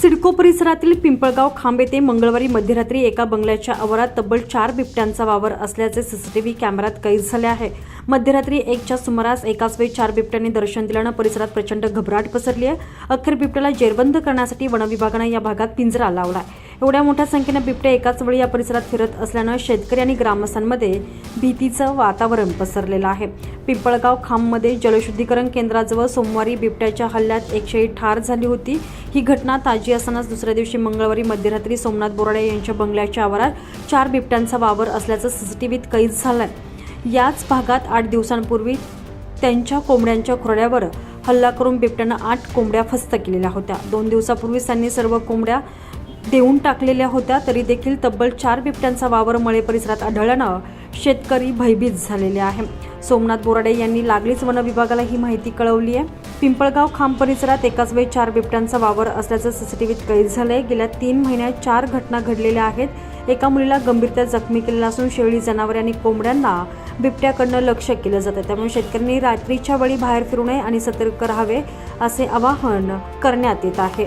सिडको परिसरातील पिंपळगाव खांब येथे मंगळवारी मध्यरात्री एका बंगल्याच्या आवारात तब्बल चार बिबट्यांचा वावर असल्याचे सीसीटीव्ही कॅमेऱ्यात कैद झाले आहे. मध्यरात्री एकच्या सुमारास एकाच वेळी चार बिबट्यांनी दर्शन दिल्यानं परिसरात प्रचंड घबराट पसरली आहे. अखेर बिबट्याला जेरबंद करण्यासाठी वनविभागानं या भागात पिंजरा लावला आहे. एवढ्या मोठ्या संख्येनं बिबट्या एकाच वेळी या परिसरात फिरत असल्यानं शेतकरी आणि ग्रामस्थांमध्ये भीतीचं वातावरण पसरलेलं आहे. पिंपळगाव खांबमध्ये जलशुद्धीकरण केंद्राजवळ सोमवारी बिबट्याच्या हल्ल्यात एकशे ठार झाली होती. ही घटना ताजी असतानाच दुसऱ्या दिवशी मंगळवारी मध्यरात्री सोमनाथ बोराडे यांच्या बंगल्याच्या आवारात चार बिबट्यांचा वावर असल्याचं सीसीटीव्हीत कैद झालंय. याच भागात आठ दिवसांपूर्वी त्यांच्या कोंबड्यांच्या खुरड्यावर हल्ला करून बिबट्यानं आठ कोंबड्या फस्त केलेल्या होत्या. दोन दिवसापूर्वीच त्यांनी सर्व कोंबड्या देऊन टाकलेल्या होत्या तरी देखील तब्बल चार बिबट्यांचा वावर मळे परिसरात आढळल्यानं शेतकरी भयभीत झालेले आहे. सोमनाथ बोराडे यांनी लागलीच वन विभागाला ही माहिती कळवली आहे. पिंपळगाव खांब परिसरात एकाच वेळी चार बिबट्यांचा वावर असल्याचं सीसीटीव्हीत कैद झालंय. गेल्या तीन महिन्यात चार घटना घडलेल्या आहेत. एका मुलीला गंभीरत्या जखमी केलेला असून शेळी जनावरे आणि कोंबड्यांना बिबट्याकडनं लक्ष केलं जातं त्यामुळे शेतकऱ्यांनी रात्रीच्या वेळी बाहेर फिरू नये आणि सतर्क राहावे असे आवाहन करण्यात येत आहे.